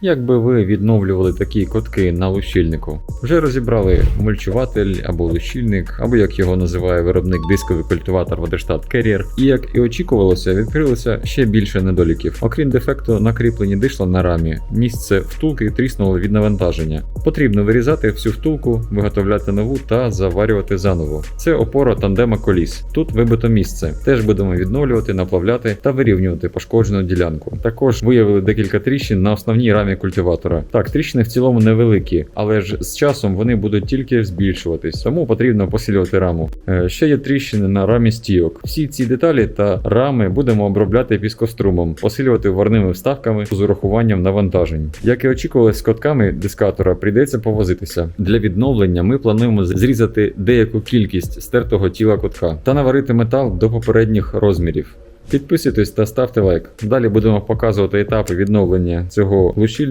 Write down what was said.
Як би ви відновлювали такі котки на лущильнику? Вже розібрали мульчуватель або лущильник, або як його називає виробник дисковий культиватор Водерштат Carrier. І як і очікувалося, відкрилося ще більше недоліків. Окрім дефекту на кріпленні дишла на рамі, місце втулки тріснуло від навантаження. Потрібно вирізати всю втулку, виготовляти нову та заварювати заново. Це опора тандема коліс. Тут вибито місце. Теж будемо відновлювати, наплавляти та вирівнювати пошкоджену ділянку. Також виявили декілька тріщин на основній рамі культиватора. Так, тріщини в цілому невеликі, але ж з часом вони будуть тільки збільшуватись, тому потрібно посилювати раму. Е, ще є тріщини на рамі стійок. Всі ці деталі та рами будемо обробляти піскострумом, посилювати варними вставками з урахуванням навантажень. Як і очікувалось, з котками дискатора прийдеться повозитися. Для відновлення ми плануємо зрізати деяку кількість стертого тіла котка та наварити метал до попередніх розмірів. Підписуйтесь та ставте лайк. Далі будемо показувати етапи відновлення цього лущильника.